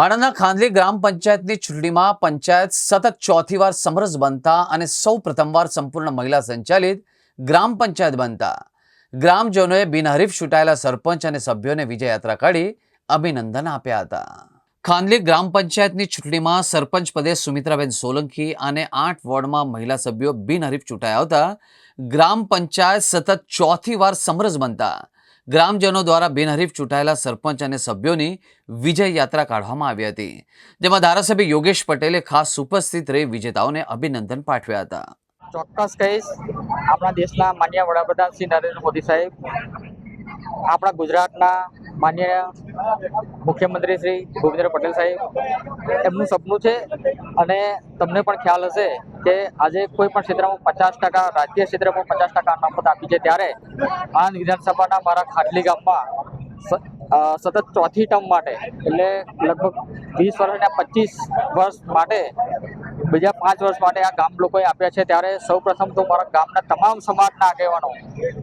આણંદના ખાંદલી ગ્રામ પંચાયતની ચૂંટણીમાં પંચાયત સતત ચોથી વાર સમરસ બનતા અને સૌ પ્રથમવાર સંપૂર્ણ મહિલા સંચાલિત ગ્રામ પંચાયત બનતા. ગ્રામજનોએ બિનહરીફ ચૂંટાયેલા સરપંચ અને સભ્યોને વિજય યાત્રા કાઢી અભિનંદન આપ્યા હતા. ખાંદલી ગ્રામ પંચાયતની ચૂંટણીમાં સરપંચ પદે સુમિત્રાબેન સોલંકી અને આઠ વોર્ડમાં મહિલા સભ્યો બિનહરીફ ચૂંટાયા હતા. ગ્રામ પંચાયત સતત ચોથી વાર સમરસ બનતા ગ્રામજનો દ્વારા બિનહરીફ ચૂંટાયેલા સરપંચ અને સભ્યોની વિજય યાત્રા કાઢવામાં આવી હતી, જેમાં ધારાસભ્ય યોગેશ પટેલે ખાસ ઉપસ્થિત રહી વિજેતાઓને અભિનંદન પાઠવ્યા હતા. ચોક્કસ કહીશ, આપણા દેશના માન્ય વડાપ્રધાન શ્રી નરેન્દ્ર મોદી સાહેબ, આપણા ગુજરાતના માન્ય મુખ્યમંત્રી શ્રી ભૂપેન્દ્ર પટેલ સાહેબ, એમનું સપનું છે અને તમને પણ ખ્યાલ હશે કે આજે કોઈ પણ ક્ષેત્રમાં પચાસ ટકા, રાજકીય ક્ષેત્રમાં પચાસ ટકા અનામત આપી છે ત્યારે આ વિધાનસભાના મારા ખાટલી ગામમાં સતત ચોથી ટર્મ માટે, એટલે લગભગ વીસ વર્ષ અને પચીસ વર્ષ માટે બીજા પાંચ વર્ષ માટે આ ગામ લોકોએ આપ્યા છે. ત્યારે સૌ પ્રથમ તો મારા ગામના તમામ સમાજના આગેવાનો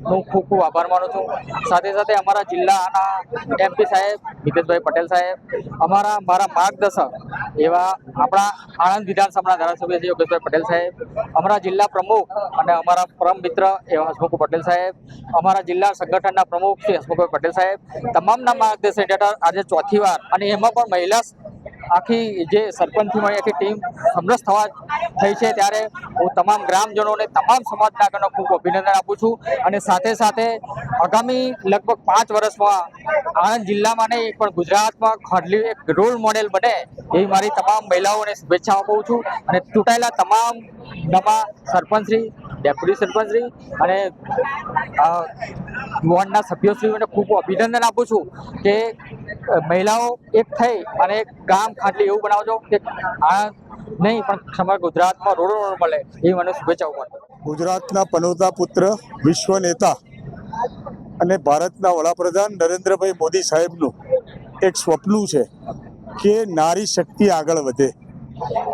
હું ખૂબ ખૂબ આભાર માનું છું. સાથે સાથે અમારા જિલ્લાના એમપી સાહેબ મિતેશભાઈ પટેલ સાહેબ, અમારા મારા માર્ગદર્શક એવા આપણા આણંદ વિધાનસભાના ધારાસભ્ય શ્રી યોગેશભાઈ પટેલ સાહેબ, અમારા જિલ્લા પ્રમુખ અને અમારા પરમ મિત્ર એવા હસમુખ પટેલ સાહેબ, અમારા જિલ્લા સંગઠનના પ્રમુખ શ્રી હસમુખભાઈ પટેલ સાહેબ, તમામના માર્ગદર્શન હેઠળ આજે ચોથી વાર અને એમાં પણ મહિલા આખી જે સરપંચથી મળી આખી ટીમ સમરસ થવા થઈ છે ત્યારે હું તમામ ગ્રામજનોને, તમામ સમાજના આગળનો ખૂબ અભિનંદન આપું છું અને સાથે સાથે આગામી લગભગ પાંચ વર્ષમાં આણંદ જિલ્લામાં નહીં, પણ ગુજરાતમાં ખડલી એક રોલ મોડેલ બને એવી મારી તમામ મહિલાઓને શુભેચ્છા આપું છું અને ચૂંટાયેલા તમામ નવા સરપંચશ્રી ડેપ્યુટી સરપંચશ્રી અને વોર્ડના સભ્યોશ્રીઓને ખૂબ અભિનંદન આપું છું કે મહિલાઓ એક થઈ અને ગામ ખાટલી એવું બનાવજો કે આ નહીં, પણ સમગ્ર ગુજરાતમાં રોડ રોડ મળે એ મને શુભેચ્છાઓ મળે ગુજરાતના પનોતા પુત્ર, વિશ્વ નેતા અને ભારતના વડાપ્રધાન નરેન્દ્રભાઈ મોદી સાહેબનું એક સ્વપ્નું છે કે નારી શક્તિ આગળ વધે.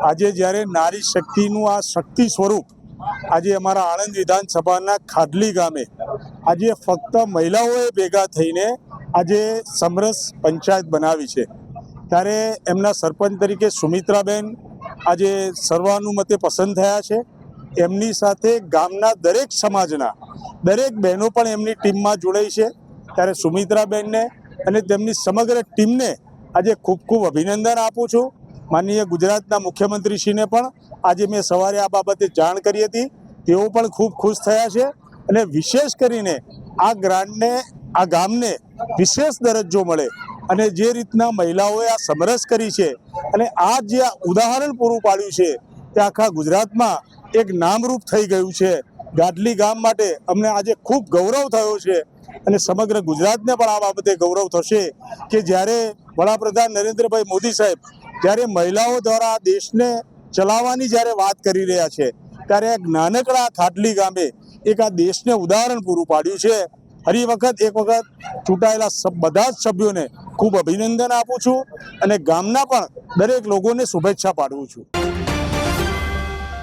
આજે જ્યારે નારી શક્તિનું આ શક્તિ સ્વરૂપ આજે અમારા આણંદ વિધાનસભાના ખાડલી ગામે આજે ફક્ત મહિલાઓએ ભેગા થઈને આજે સમરસ પંચાયત બનાવી છે. ત્યારે એમના સરપંચ તરીકે સુમિત્રાબેન આજે સર્વાનુમતે પસંદ થયા છે. એમની સાથે ગામના દરેક સમાજના દરેક બહેનો પણ એમની ટીમમાં જોડાઈ છે. ત્યારે સુમિત્રાબેનને અને તેમની સમગ્ર ટીમને આજે ખૂબ ખૂબ અભિનંદન આપું છું. માનનીય ગુજરાતના મુખ્યમંત્રીશ્રીને પણ આજે મેં સવારે આ બાબતે જાણ કરી હતી. તેઓ પણ ખૂબ ખુશ થયા છે અને વિશેષ કરીને આ ગ્રાન્ટને આ ગામને વિશેષ દરજ્જો મળે અને જે રીતના મહિલાઓએ આ સમરસ કરી છે અને આ જે ઉદાહરણ પૂરું પાડ્યું છે તે આખા ગુજરાતમાં એક નામરૂપ થઈ ગયું છે. ગાડલી ગામ માટે અમને આજે ખૂબ ગૌરવ થયો છે અને સમગ્ર ગુજરાતને પણ આ બાબતે ગૌરવ થશે કે જ્યારે વડાપ્રધાન નરેન્દ્રભાઈ મોદી સાહેબ જ્યારે મહિલાઓ દ્વારા દેશને ચલાવવાની જ્યારે વાત કરી રહ્યા છે, ત્યારે એક નાનકડા ખાટલી ગામે એક આ દેશને ઉદાહરણ પૂરું પાડ્યું છે. ફરી વખત એક વખત ચૂંટાયેલા બધા જ સભ્યોને ખૂબ અભિનંદન આપું છું અને ગામના પણ દરેક લોકોને શુભેચ્છા પાઠવું છું.